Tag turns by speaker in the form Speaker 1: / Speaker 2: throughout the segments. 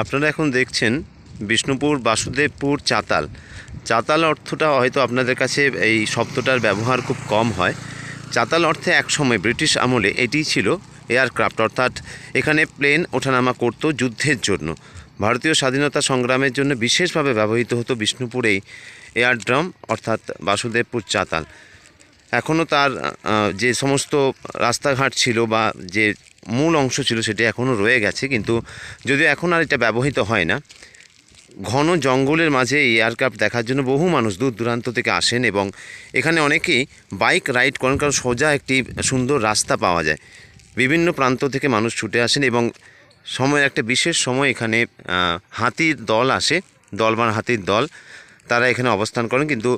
Speaker 1: আপনারা এখন দেখছেন বিষ্ণুপুর বাসুদেবপুর চাতাল। চাতাল অর্থটা হয়তো আপনাদের কাছে এই শব্দটার ব্যবহার খুব কম হয়। চাতাল অর্থে একসময় ব্রিটিশ আমলে এটিই ছিল এয়ারক্রাফট, অর্থাৎ এখানে প্লেন ওঠানামা করত যুদ্ধের জন্য। ভারতীয় স্বাধীনতা সংগ্রামের জন্য বিশেষভাবে ব্যবহৃত হতো বিষ্ণুপুরেই এয়ারড্রাম, অর্থাৎ বাসুদেবপুর চাতাল। এখনও তার যে সমস্ত রাস্তাঘাট ছিল বা যে মূল অংশ ছিল সেটি এখনও রয়ে গেছে, কিন্তু যদিও এখন আর এটা ব্যবহৃত হয় না, ঘন জঙ্গলের মাঝে এই এয়ারক্রাফট দেখার জন্য বহু মানুষ দূর দূরান্ত থেকে আসেন এবং এখানে অনেকেই বাইক রাইড করেন, কারণ সোজা একটি সুন্দর রাস্তা পাওয়া যায়। বিভিন্ন প্রান্ত থেকে মানুষ ছুটে আসেন এবং সময়, একটা বিশেষ সময় এখানে হাতির দল আসে দলবান হাতির দল। তারা এখানে অবস্থান করেন, কিন্তু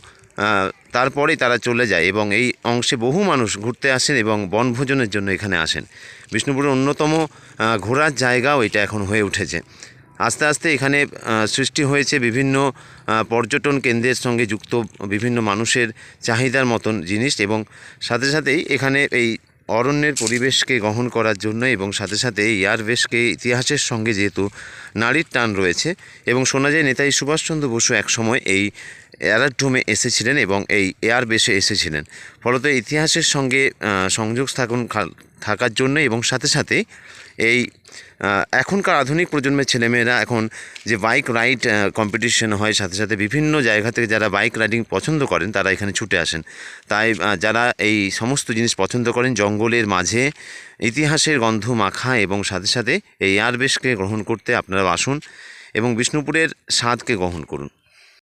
Speaker 1: তারপরেই তারা চলে যায় এবং এই অংশে বহু মানুষ ঘুরতে আসেন এবং বনভোজনের জন্য এখানে আসেন। বিষ্ণুপুরের অন্যতম ঘোরার জায়গাও এটা এখন হয়ে উঠেছে। আস্তে আস্তে এখানে সৃষ্টি হয়েছে বিভিন্ন পর্যটন কেন্দ্রের সঙ্গে যুক্ত বিভিন্ন মানুষের চাহিদার মতন জিনিস এবং সাথে সাথেই এখানে এই অরণ্যের পরিবেশকে গ্রহণ করার জন্য এবং সাথে সাথে এয়ারবেসকে ইতিহাসের সঙ্গে যেহেতু নারীর টান রয়েছে এবং শোনা যায় নেতাজি সুভাষচন্দ্র বসু একসময় এই এয়ারড্রোমে এসেছিলেন এবং এই এয়ারবেসে এসেছিলেন। ফলত ইতিহাসের সঙ্গে সংযোগ স্থাপন থাকার জন্য এবং সাথে সাথে এই এখনকার আধুনিক প্রজন্মের ছেলেমেয়েরা এখন যে বাইক রাইড কম্পিটিশন হয়, সাথে সাথে বিভিন্ন জায়গা থেকে যারা বাইক রাইডিং পছন্দ করেন, তারা এখানে ছুটে আসেন। তাই যারা এই সমস্ত জিনিস পছন্দ করেন, জঙ্গলের মাঝে ইতিহাসের গন্ধ মাখা এবং সাথে সাথে এই এয়ারবেসকে গ্রহণ করতে আপনারা আসুন এবং বিষ্ণুপুরের স্বাদকে গ্রহণ করুন।